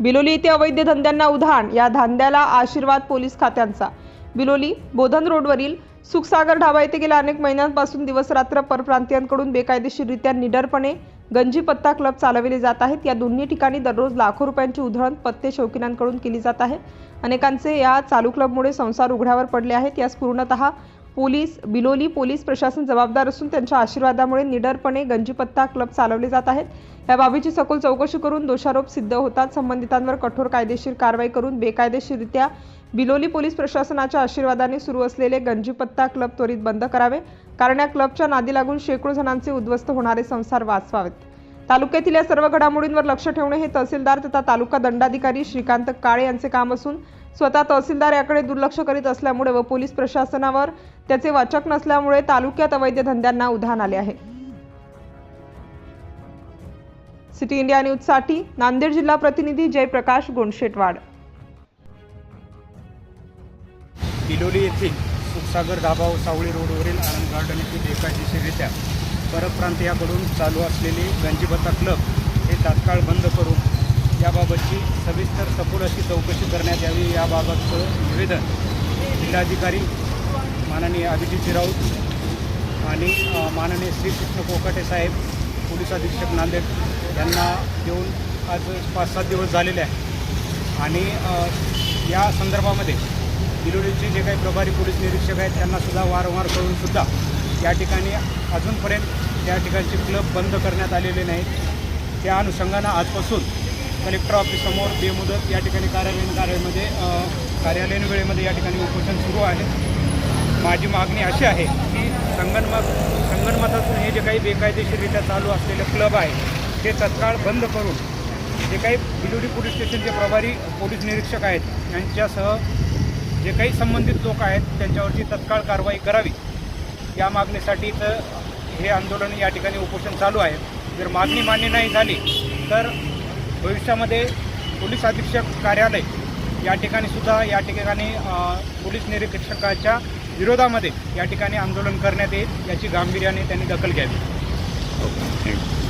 बिलोली येथे अवैध धंद्यांना उधाण या धांद्याला आशीर्वाद पोलीस खात्यांचा. बिलोली बोधन रोडवरील सुखसागर ढाबा येथे गेल्या अनेक महिन्यांपासून दिवसरात्र परप्रांतीयांकडून बेकायदेशीररित्या निडरपणे गंजी पत्ता क्लब चालविले जात आहेत. या दोन्ही ठिकाणी दररोज लाखो रुपयांची उधळण पत्ते शौकीनांकडून केली जात आहे. अनेकांचे या चालू क्लबमुळे संसार उघड्यावर पडले आहेत. यास पूर्णतः पोलीस बिलोली पोलीस प्रशासन जबाबदार असून त्यांच्या आशीर्वादामुळे निडरपणे गंजीपत्ता क्लब चालवले जात आहेत. या बाबीची सखोल चौकशी करून दोषारोप सिद्ध होतात. संबंधितांवर कठोर कायदेशीर कारवाई करून बेकायदेशीररित्या बिलोली पोलीस प्रशासनाच्या आशीर्वादाने सुरू असलेले गंजीपत्ता क्लब त्वरित बंद करावे. कारण या क्लबच्या नादी लागून शेकडो जणांचे उद्ध्वस्त होणारे संसार वाचवावेत. तालुक्यातील या सर्व घडामोडींवर लक्ष ठेवणे हे तहसीलदार तथा तालुका दंडाधिकारी श्रीकांत काळे यांचे काम असून स्वतः तहसीलदार याकडे दुर्लक्ष करीत असल्यामुळे व पोलीस प्रशासनावर त्याचे वाचक नसल्यामुळे तालुक्यात अवैध धंद्यांना उधाण आले आहे. सिटी इंडिया न्यूजसाठी नांदेड जिल्हा प्रतिनिधी जयप्रकाश गोंडशेटवाड. किलोली येथील सुखसागर ढाबा व सावळी रोडवरील आनंद गार्डन येथील बेकायदेशीररित्या परप्रांतीयाकडून चालू असलेली गंजीबत्ता क्लब हे तात्काळ बंद करून याबाबतची सविस्तर सखोल अशी चौकशी करण्यात यावी याबाबतचं निवेदन जिल्हाधिकारी माननीय अभिजित राऊत आणि अ, माननीय श्रीकृष्ण कोकाटे साहेब पोलीस अधीक्षक नांदेड यांना देऊन आज पाच सात दिवस झालेले आहे आणि या संदर्भामध्ये बिलोलीचे जे काही प्रभारी पोलीस निरीक्षक आहेत त्यांनासुद्धा वारंवार करूनसुद्धा या ठिकाणी अजूनपर्यंत त्या ठिकाणचे क्लब बंद करण्यात आलेले नाहीत. त्या अनुषंगानं आजपासून कलेक्टर ऑफिससमोर बेमुदत या ठिकाणी कार्यालयीन कार्यालयामध्ये कार्यालयीन वेळेमध्ये या ठिकाणी उपोषण सुरू आहे. माझी मागणी अशी आहे की संगणमत संगणमतातून हे जे काही बेकायदेशीररित्या चालू असलेले क्लब आहे ते तत्काळ बंद करून जे काही बिलोडी पोलीस स्टेशनचे प्रभारी पोलीस निरीक्षक आहेत यांच्यासह जे काही संबंधित लोक आहेत त्यांच्यावरची तत्काळ कारवाई करावी. या मागणीसाठी तर हे आंदोलन या ठिकाणी उपोषण चालू आहे. जर मागणी मान्य नाही झाली तर भविष्यामध्ये पोलीस अधीक्षक कार्यालय या ठिकाणी सुद्धा या ठिकाणी पोलीस निरीक्षकाच्या विरोधामध्ये या ठिकाणी आंदोलन करण्यात येईल याची गांभीर्याने त्यांनी दखल घ्यावी. Okay thank you